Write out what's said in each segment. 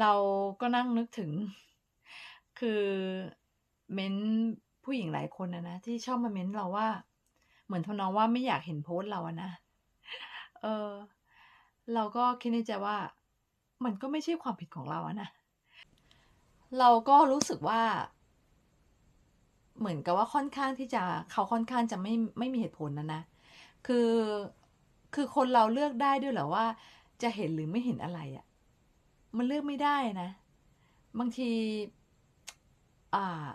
เราก็นั่งนึกถึง คือเม้นผู้หญิงหลายคนนะนะ ที่ชอบมาเม้นเราว่า เหมือนทนองว่าไม่อยากเห็นโพสเราอะนะ เออ เราก็คิดในใจว่า มันก็ไม่ใช่ความผิดของเราอะนะ เราก็รู้สึกว่า เหมือนกับว่าค่อนข้างที่จะเขาค่อนข้างจะไม่ไม่มีเหตุผลนะนะ คือคือคนเราเลือกได้ด้วยเหรอว่า จะเห็นหรือไม่เห็นอะไรอะ มันเลือกไม่ได้นะ บางทีอ่า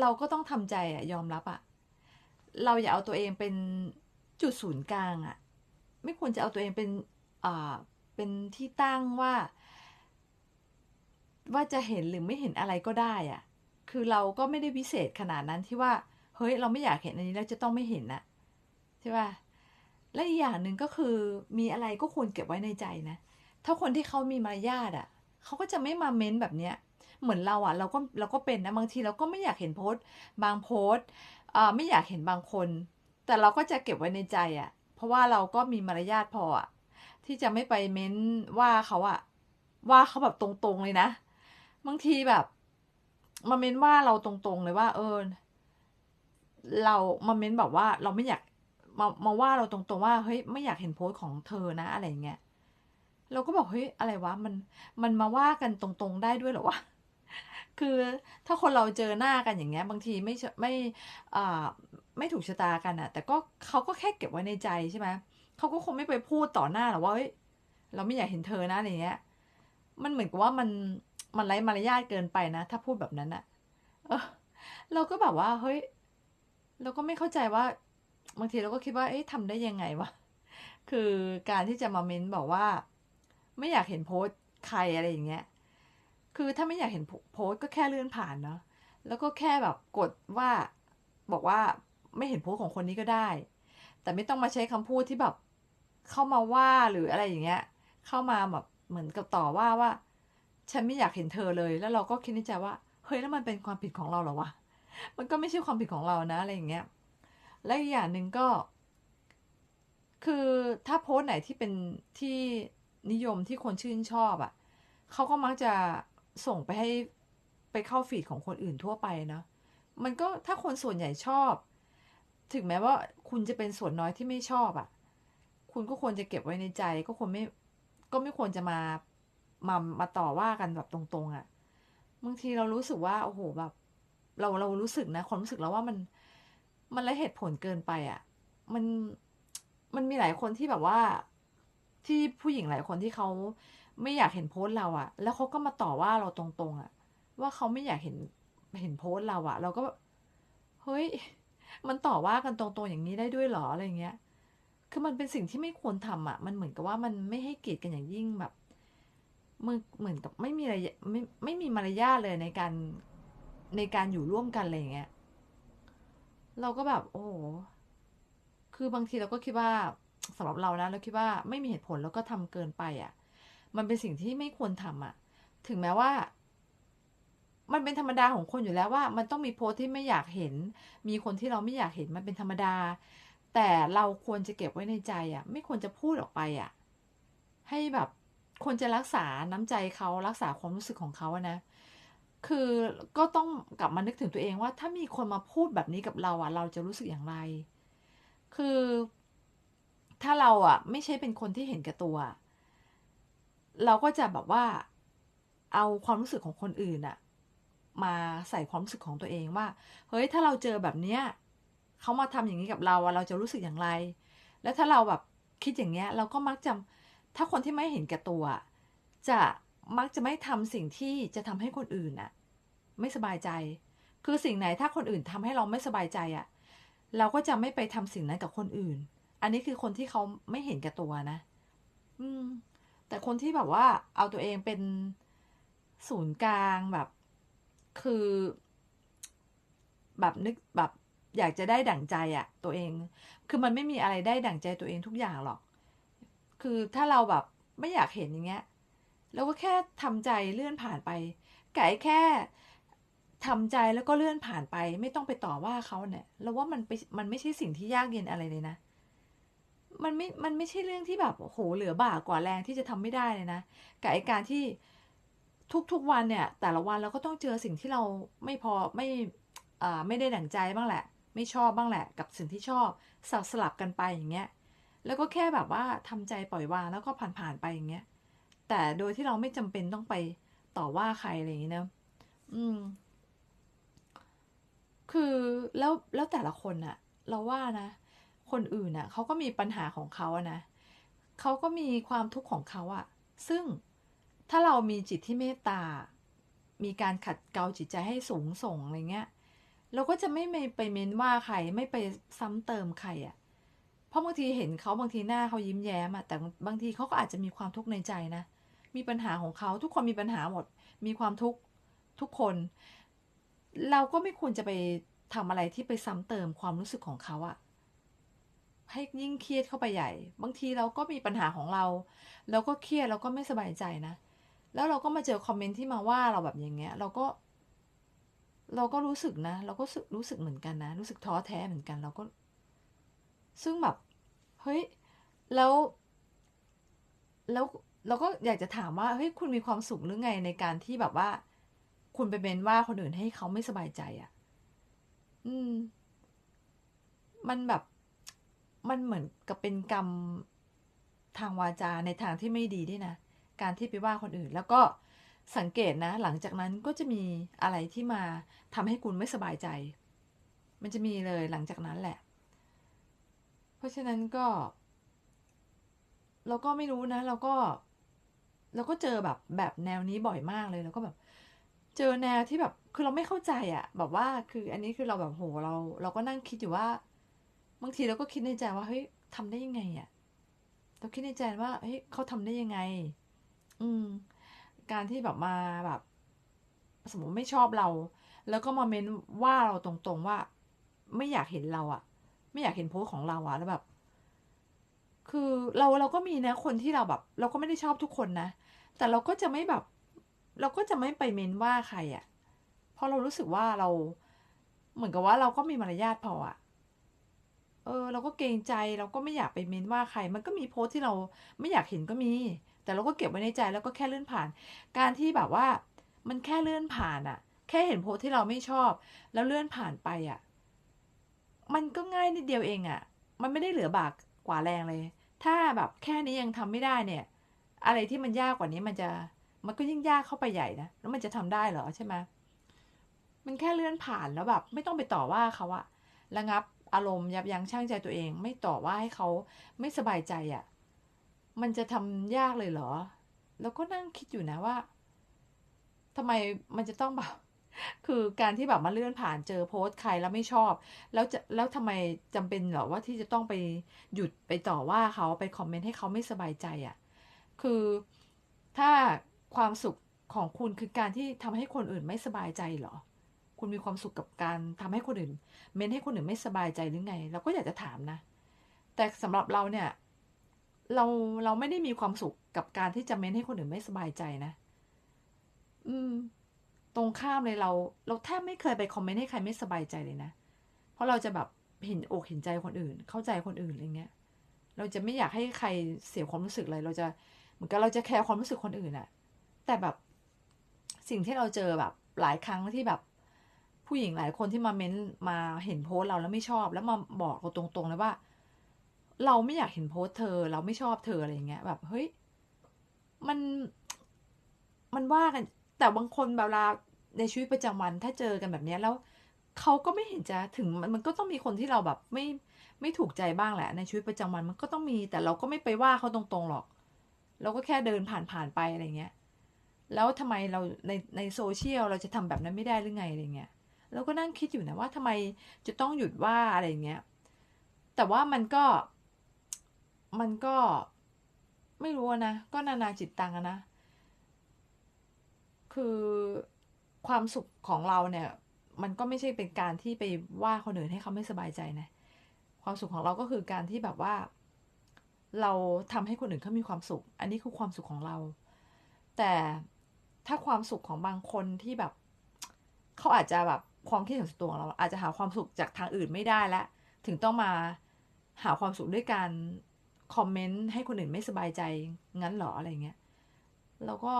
เราก็ต้องทำใจอะยอมรับอะเราอย่าเอาตัวเองเป็นจุดศูนย์กลางอะไม่ควรจะเอาตัวเองเป็นอ่าเป็นที่ตั้งว่า ว่าจะเห็นหรือไม่เห็นอะไรก็ได้อะคือเราก็ไม่ได้วิเศษขนาดนั้นที่ว่า เฮ้ย เราไม่อยากเห็นอันนี้แล้วจะต้องไม่เห็นนะใช่ป่ะและอีกอย่างหนึ่งก็คือมีอะไรก็ควรเก็บไว้ในใจนะ ถ้าคนที่เขามีมารยาทอะเขาก็จะไม่มาเม้นแบบเนี้ยเหมือนเราอะเราก็เราก็เป็นนะบางทีเราก็ไม่อยากเห็นโพสต์ บางโพสต์ไม่อยากเห็นบางคน แต่เราก็จะเก็บไว้ในใจอะ เพราะว่าเราก็มีมารยาทพออะที่จะไม่ไปเม้นว่าเขาอะว่าเขาแบบตรงๆเลยนะ บางทีแบบมาเม้นว่าเราตรงๆเลยว่า เออ เรามาเม้นแบบว่าเราไม่อยากมามาว่าเราตรงๆว่าเฮ้ยไม่อยากเห็นโพสต์ของเธอนะอะไรเงี้ย เราก็บอกเฮ้ยอะไรวะมันมันมาว่ากันตรงๆได้ด้วยเหรอวะคือถ้าคนเราเจอหน้ากันอย่างเงี้ย บางทีไม่ไม่อ่าไม่ถูกชะตากันอะแต่ก็เขาก็แค่เก็บไว้ในใจใช่ไหมเขาก็คงไม่ไปพูดต่อหน้าหรอกว่าเฮ้ยเราไม่อยากเห็นเธอนะอะไรเงี้ย มันเหมือนกับว่ามันมันไร้มารยาทเกินไปนะ ถ้าพูดแบบนั้นอะเออเราก็แบบว่าเฮ้ยเราก็ไม่เข้าใจว่า บางทีเราก็คิดว่า เอ๊ะทำได้ยังไงวะ คือการที่จะมาเม้นบอกว่า ไม่อยากเห็นโพสใครอะไรอย่างเงี้ย คือถ้าไม่อยากเห็นโพสก็แค่เลื่อนผ่านเนาะ แล้วก็แค่แบบกดว่าบอกว่าไม่เห็นโพสของคนนี้ก็ได้ แต่ไม่ต้องมาใช้คำพูดที่แบบเข้ามาว่าหรืออะไรอย่างเงี้ย เข้ามาแบบเหมือนกับต่อว่าว่า ฉันไม่อยากเห็นเธอเลย แล้วเราก็คิดในใจว่า เฮ้ยแล้วมันเป็นความผิดของเราเหรอวะ มันก็ไม่ใช่ความผิดของเรานะอะไรอย่างเงี้ย และอีกอย่างหนึ่งก็ คือถ้าโพสต์ไหนที่เป็นที่ นิยมที่คนชื่นชอบอะ่ะเขาก็มักจะส่งไปให้ไปเข้าฟีดของคนอื่นทั่วไปเนาะมันก็ถ้าคนส่วนใหญ่ชอบ ถึงแม้ว่าคุณจะเป็นส่วนน้อยที่ไม่ชอบอะ่ะ คุณก็ควรจะเก็บไว้ในใจ ก็ควรไม่ก็ไม่ควรจะมามามาต่อว่ากันแบบตรง ๆอะ่ะบางทีเรารู้สึกว่า โอ้โหแบบ เราเรารู้สึกนะความรู้สึกเราว่ามัน มันละเหตุผลเกินไปอะ่ะ มันมันมีหลายคนที่แบบว่า ที่ผู้หญิงหลายคนที่เขาไม่อยากเห็นโพสต์เราอะแล้วเขาก็มาต่อว่าเราตรงๆอะว่าเขาไม่อยากเห็นเห็นโพสต์เราอะเราก็เฮ้ย มันต่อว่ากันตรงๆอย่างนี้ได้ด้วยหรออะไรเงี้ย คือมันเป็นสิ่งที่ไม่ควรทำอะมันเหมือนกับว่ามันไม่ให้เกียรติกันอย่างยิ่งแบบมือเหมือนกับไม่มีอะไรไม่ไม่มีมารยาทเลยในการในการอยู่ร่วมกันอะไรเงี้ย เราก็แบบ โอ้คือบางทีเราก็คิดว่า สำหรับเรานะเราคิดว่าไม่มีเหตุผลแล้วก็ทำเกินไปอะ่ะ มันเป็นสิ่งที่ไม่ควรทำอะ ถึงแม้ว่า มันเป็นธรรมดาของคนอยู่แล้วว่า มันต้องมีโพสที่ไม่อยากเห็น มีคนที่เราไม่อยากเห็นมันเป็นธรรมดา แต่เราควรจะเก็บไว้ในใจอะ่ะ ไม่ควรจะพูดออกไปอะ่ะ ให้แบบควรจะรักษาน้ำใจเขารักษาความรู้สึกของเขาอะนะ คือก็ต้องกลับมานึกถึงตัวเองว่า ถ้ามีคนมาพูดแบบนี้กับเราอะเราจะรู้สึกอย่างไร คือ ถ้าเราอะไม่ใช่เป็นคนที่เห็นแก่ตัว เราก็จะแบบว่าเอาความรู้สึกของคนอื่นอะมาใส่ความรู้สึกของตัวเองว่า เฮ้ยถ้าเราเจอแบบเนี้ยเขามาทำอย่างนี้กับเราอะเราจะรู้สึกอย่างไร แล้วถ้าเราแบบคิดอย่างเงี้ย เราก็มักจะถ้าคนที่ไม่เห็นแก่ตัว จะมักจะไม่ทำสิ่งที่จะทำให้คนอื่นน่ะ ไม่สบายใจ คือสิ่งไหนถ้าคนอื่นทำให้เราไม่สบายใจอะ่ะ เราก็จะไม่ไปทำสิ่งนั้นกับคนอื่น อันนี้คือคนที่เขาไม่เห็นแก่ตัวนะ อืม แต่คนที่แบบว่า เอาตัวเองเป็นศูนย์กลางแบบ คือ แบบนึกแบบอยากจะได้ดั่งใจอะตัวเอง คือมันไม่มีอะไรได้ดั่งใจตัวเองทุกอย่างหรอก คือถ้าเราแบบไม่อยากเห็นอย่างเงี้ยเราก็แค่ทำใจเลื่อนผ่านไป ไก่แค่ทำใจแล้วก็เลื่อนผ่านไป ไม่ต้องไปต่อว่าเขาเนี่ยเราว่ามันไปมันไม่ใช่สิ่งที่ยากเย็นอะไรเลยนะ มันไม่ มันไม่ใช่เรื่องที่แบบโหเหลือบ่ากว่าแรงที่จะทำไม่ได้เลยนะกับไอการที่ทุกๆวันเนี่ย แต่ละวันเราก็ต้องเจอสิ่งที่เราไม่พอไม่อ่าไม่ได้ดั่งใจบ้างแหละ ไม่ชอบบ้างแหละ กับสิ่งที่ชอบสลับสลับกันไปอย่างเงี้ยแล้วก็แค่แบบว่าทำใจปล่อยวางแล้วก็ผ่านๆไปอย่างเงี้ยแต่โดยที่เราไม่จำเป็นต้องไปต่อว่าใครอะไรอย่างเงี้ยนะอืม คือแล้วแล้วแต่ละคนอะเราว่านะ คนอื่นอะเขาก็มีปัญหาของเขาอะนะเขาก็มีความทุกข์ของเขาอะซึ่งถ้าเรามีจิตที่เมตตา มีการขัดเกลาจิตใจให้สูงส่งอะไรเงี้ย เราก็จะไม่ไปเม้นว่าใครไม่ไปซ้ำเติมใครอะเพราะบางทีเห็นเขาบางทีหน้าเขายิ้มแย้มอะแต่บางทีเขาก็อาจจะมีความทุกข์ในใจนะ มีปัญหาของเขาทุกคนมีปัญหาหมด มีความทุกข์ทุกคน เราก็ไม่ควรจะไปทำอะไรที่ไปซ้ำเติมความรู้สึกของเขาอะ ให้ยิ่งเครียดเข้าไปใหญ่ บางทีเราก็มีปัญหาของเรา เราก็เครียดเราก็ไม่สบายใจนะ แล้วเราก็มาเจอคอมเมนต์ที่มาว่าเราแบบอย่างเงี้ย เราก็ เราก็รู้สึกนะ เราก็รู้สึกเหมือนกันนะ รู้สึกท้อแท้เหมือนกัน เราก็ ซึ่งแบบ เฮ้ย แล้ว แล้วเราก็อยากจะถามว่า เฮ้ย คุณมีความสุขหรือไงในการที่แบบว่า คุณไปเบนว่าคนอื่นให้เขาไม่สบายใจอะ่ะ อืม มันแบบ มันเหมือนกับเป็นกรรมทางวาจาในทางที่ไม่ดีด้วยนะ การที่ไปว่าคนอื่น แล้วก็สังเกตนะ หลังจากนั้นก็จะมีอะไรที่มาทำให้คุณไม่สบายใจ มันจะมีเลยหลังจากนั้นแหละ เพราะฉะนั้นก็ เราก็ไม่รู้นะ เราก็ เราก็เจอแบบแบบแนวนี้บ่อยมากเลยแล้วก็แบบ เจอแนวที่แบบ คือเราไม่เข้าใจอะแบบว่าคืออันนี้คือเราแบบโหเรา เราก็นั่งคิดอยู่ว่า บางทีเราก็คิดในใจว่าเฮ้ยทำได้ยังไงอะ่ะเราคิดในใจว่าเฮ้ยเขาทำได้ยังไง อืม การที่แบบมาแบบ สมมติไม่ชอบเรา แล้วก็มาเม้นว่าเราตรงๆว่า ไม่อยากเห็นเราอะ่ะ ไม่อยากเห็นโพสของเราอะ่ะแล้วแบบ คือเราเราก็มีนะคนที่เราแบบ เราก็ไม่ได้ชอบทุกคนนะแต่เราก็จะไม่แบบ เราก็จะไม่ไปเม้นว่าใครอะ่ะเพราะเรารู้สึกว่าเรา เหมือนกับว่าเราก็มีมารยาทพออะ่ะ เออเราก็เกรงใจเราก็ไม่อยากไปเม้นว่าใคร มันก็มีโพสที่เราไม่อยากเห็นก็มี แต่เราก็เก็บไว้ในใจแล้วก็แค่เลื่อนผ่าน การที่แบบว่ามันแค่เลื่อนผ่านอะ่ะแค่เห็นโพสที่เราไม่ชอบ แล้วเลื่อนผ่านไปอะ่ะมันก็ง่ายนิดเดียวเองอะ่ะมันไม่ได้เหลือบากกว่าแรงเลย ถ้าแบบแค่นี้ยังทำไม่ได้เนี่ย อะไรที่มันยากกว่านี้มันจะมันก็ยิ่งยากเข้าไปใหญ่นะแล้วมันจะทำได้เหรอใช่ไหมมันแค่เลื่อนผ่านแล้วแบบ ไม่ต้องไปต่อว่าเขาอะระงับ อารมณ์ยับยั้งชั่งใจตัวเอง ไม่ต่อว่าให้เขาไม่สบายใจอะ่ะ มันจะทำยากเลยเหรอ แล้วก็นั่งคิดอยู่นะว่าทำไมมันจะต้องแบบคือการที่แบบมาเลื่อนผ่านเจอโพสต์ใครแล้วไม่ชอบ แล้วจะแล้วทำไมจำเป็นเหรอว่าที่จะต้องไปหยุดไปต่อว่าเขาไปคอมเมนต์ให้เขาไม่สบายใจอะ่ะ คือถ้าความสุขของคุณคือการที่ทำให้คนอื่นไม่สบายใจเหรอ คุณมีความสุขกับการทำให้คนอื่น เม้นให้คนอื่นไม่สบายใจหรือไง เราก็อยากจะถามนะ แต่สำหรับเราเนี่ย เราเราไม่ได้มีความสุขกับการที่จะเม้นให้คนอื่นไม่สบายใจนะ อืม ตรงข้ามเลยเรา เราแทบไม่เคยไปคอมเมนต์ให้ใครไม่สบายใจเลยนะ เพราะเราจะแบบเห็นอกเห็นใจคนอื่น เข้าใจคนอื่นอะไรเงี้ย เราจะไม่อยากให้ใครเสียความรู้สึกเลย เราจะเหมือนกับเราจะแคร์ความรู้สึกคนอื่นอะแต่แบบสิ่งที่เราเจอแบบหลายครั้งที่แบบ ผู้หญิงหลายคนที่มาเม้นมาเห็นโพสเราแล้วไม่ชอบ แล้วมาบอกเราตรงๆเลยว่า เราไม่อยากเห็นโพสเธอ เราไม่ชอบเธออะไรอย่างเงี้ย แบบเฮ้ยมันมันว่ากัน แต่บางคนเวลาในชีวิตประจำวันถ้าเจอกันแบบนี้แล้วเขาก็ไม่เห็นจะถึงมันก็ต้องมีคนที่เราแบบไม่ไม่ถูกใจบ้างแหละ ในชีวิตประจำวันมันก็ต้องมี แต่เราก็ไม่ไปว่าเขาตรงๆหรอก เราก็แค่เดินผ่านๆไปอะไรเงี้ยแล้วทำไมเราในในโซเชียลเราจะทำแบบนั้นไม่ได้หรือไงอะไรเงี้ย เราก็นั่งคิดอยู่นะว่าทำไมจะต้องหยุดว่าอะไรเงี้ย แต่ว่ามันก็ มันก็ไม่รู้นะ ก็นานาจิตตังนะ คือความสุขของเราเนี่ย มันก็ไม่ใช่เป็นการที่ไปว่าคนอื่นให้เขาไม่สบายใจนะ ความสุขของเราก็คือการที่แบบว่า เราทำให้คนอื่นเขามีความสุข อันนี้คือความสุขของเรา แต่ถ้าความสุขของบางคนที่แบบ เขาอาจจะแบบ ความคิดของตัวเราอาจจะหาความสุขจากทางอื่นไม่ได้แล้วถึงต้องมาหาความสุขด้วยการคอมเมนต์ให้คนอื่นไม่สบายใจงั้นเหรออะไรเงี้ยแล้วก็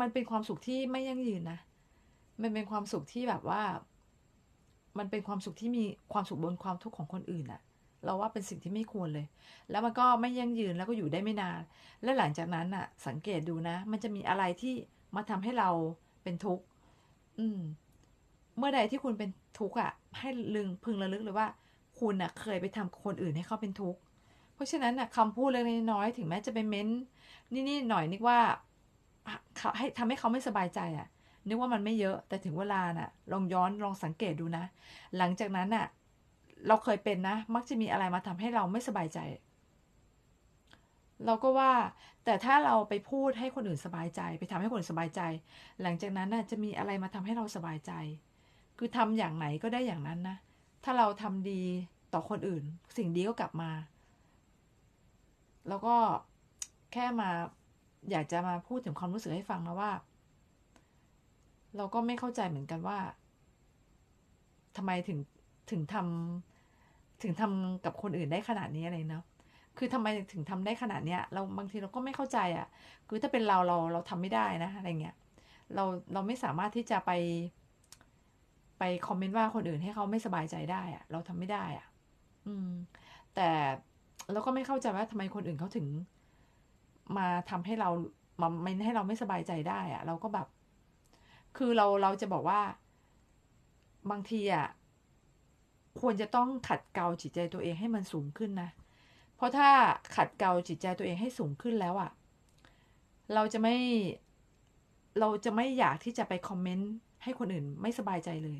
มันเป็นความสุขที่ไม่ยั่งยืนนะ มันเป็นความสุขที่แบบว่า มันเป็นความสุขที่มีความสุขบนความทุกข์ของคนอื่นอะเราว่าเป็นสิ่งที่ไม่ควรเลย แล้วมันก็ไม่ยั่งยืนแล้วก็อยู่ได้ไม่นาน และหลังจากนั้นอะสังเกตดูนะ มันจะมีอะไรที่มาทำให้เราเป็นทุกข์ อืม เมื่อใดที่คุณเป็นทุกข์อะให้ลึงพึงระลึกเลยว่า คุณอะเคยไปทำคนอื่นให้เขาเป็นทุกข์เพราะฉะนั้นอะคำพูดเล็กน้อยถึงแม้จะไปเม้นนี่ๆหน่อยนึกว่าเขาให้ทำให้เขาไม่สบายใจอะ นึกว่ามันไม่เยอะแต่ถึงเวลาน่ะ ลองย้อนลองสังเกตดูนะ หลังจากนั้นน่ะ เราเคยเป็นนะ มักจะมีอะไรมาทำให้เราไม่สบายใจ เราก็ว่า แต่ถ้าเราไปพูดให้คนอื่นสบายใจ ไปทำให้คนอื่นสบายใจ หลังจากนั้นน่ะจะมีอะไรมาทำให้เราสบายใจ คือทำอย่างไหนก็ได้อย่างนั้นนะ ถ้าเราทำดีต่อคนอื่น สิ่งดีก็กลับมา แล้วก็แค่มาอยากจะมาพูดถึงความรู้สึกให้ฟังนะว่า เราก็ไม่เข้าใจเหมือนกันว่าทำไมถึงถึงทำถึงทำกับคนอื่นได้ขนาดนี้อะไรเนาะคือทำไมถึงทำได้ขนาดเนี้ย เราบางทีเราก็ไม่เข้าใจอะ่ะ คือถ้าเป็นเราเราเราทำไม่ได้นะอะไรเงี้ยเราเราไม่สามารถที่จะไป ไปคอมเมนต์ว่าคนอื่นให้เขาไม่สบายใจได้อะเราทำไม่ได้อะอืม แต่เราก็ไม่เข้าใจว่าทำไมคนอื่นเขาถึง มาทำให้เรามาไม่ให้เราไม่สบายใจได้อะเราก็แบบ คือเราเราจะบอกว่า บางทีอะควรจะต้องขัดเกลาจิตใจตัวเองให้มันสูงขึ้นนะเพราะถ้าขัดเกลาจิตใจตัวเองให้สูงขึ้นแล้วอะเราจะไม่ เราจะไม่อยากที่จะไปคอมเมนต์ ให้คนอื่นไม่สบายใจเลย